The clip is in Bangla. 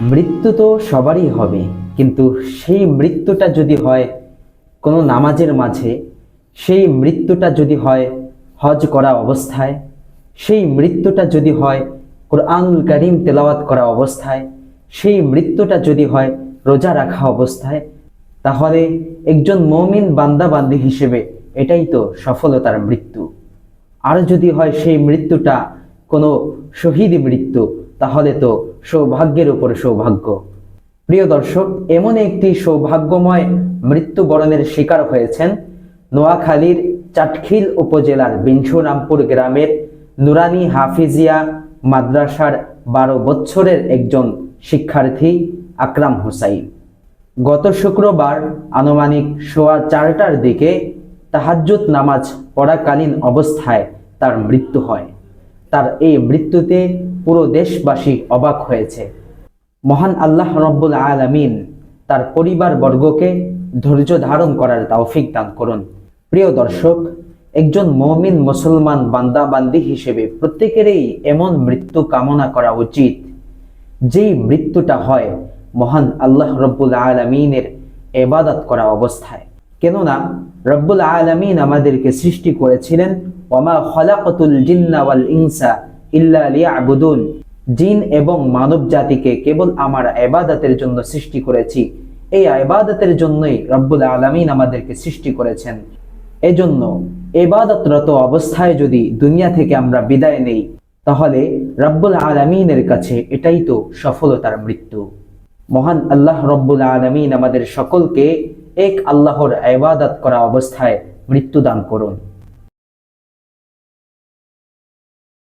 মৃত্যু তো সবারই হবে, কিন্তু সেই মৃত্যুটা যদি হয় কোনো নামাজের মাঝে, সেই মৃত্যুটা যদি হয় হজ করা অবস্থায়, সেই মৃত্যুটা যদি হয় কোরআনুল করিম তেলাওয়াত করা অবস্থায়, সেই মৃত্যুটা যদি হয় রোজা রাখা অবস্থায়, তাহলে একজন মমিন বান্দা বান্দি হিসেবে এটাই তো সফলতার মৃত্যু। আর যদি হয় সেই মৃত্যুটা কোনো শহীদ মৃত্যু, তাহলে তো সৌভাগ্যের উপর সৌভাগ্য। প্রিয় দর্শক, এমন একটি সৌভাগ্যময় মৃত্যুবরণের শিকার হয়েছেন নোয়াখালীর চাটখিল উপজেলার বিংশুরামপুর গ্রামের নুরানি হাফিজিয়া মাদ্রাসার বারো বছরের একজন শিক্ষার্থী আকরাম হুসাইন। গত শুক্রবার আনুমানিক সোয়া চারটার দিকে তাহাজ্জুদ নামাজ পড়াকালীন অবস্থায় তার মৃত্যু হয়। তার এই মৃত্যুতে পুরো দেশবাসী অবাক হয়েছে। মহান আল্লাহ রব্বুল আলামিন তার পরিবার বর্গকে ধৈর্য ধারণ করার তৌফিক দান করুন। প্রিয় দর্শক, একজন মমিন মুসলমান বান্দাবান্দি হিসেবে প্রত্যেকেরই এমন মৃত্যু কামনা করা উচিত। যেই মৃত্যুটা হয় মহান আল্লাহ রব্বুল আলমিনের এবাদত করা অবস্থায়। কেননা রব্বুল আলমিন আমাদেরকে সৃষ্টি করেছিলেন ওমা খলাকতুল জিন্না ওয়াল ইনসা ইল্লা লিয়াবুদুন। জিন এবং মানব জাতিকে কেবল আমার এবাদতের জন্য সৃষ্টি করেছি। এই এবাদতের জন্যই রব্বুল আলমিন আমাদেরকে সৃষ্টি করেছেন। এজন্য এবাদতরত অবস্থায় যদি দুনিয়া থেকে আমরা বিদায় নেই, তাহলে রব্বুল আলমিনের কাছে এটাই তো সফলতার মৃত্যু। মহান আল্লাহ রব্বুল আলমিন আমাদের সকলকে এক আল্লাহর এবাদত করা অবস্থায় মৃত্যুদান করুন।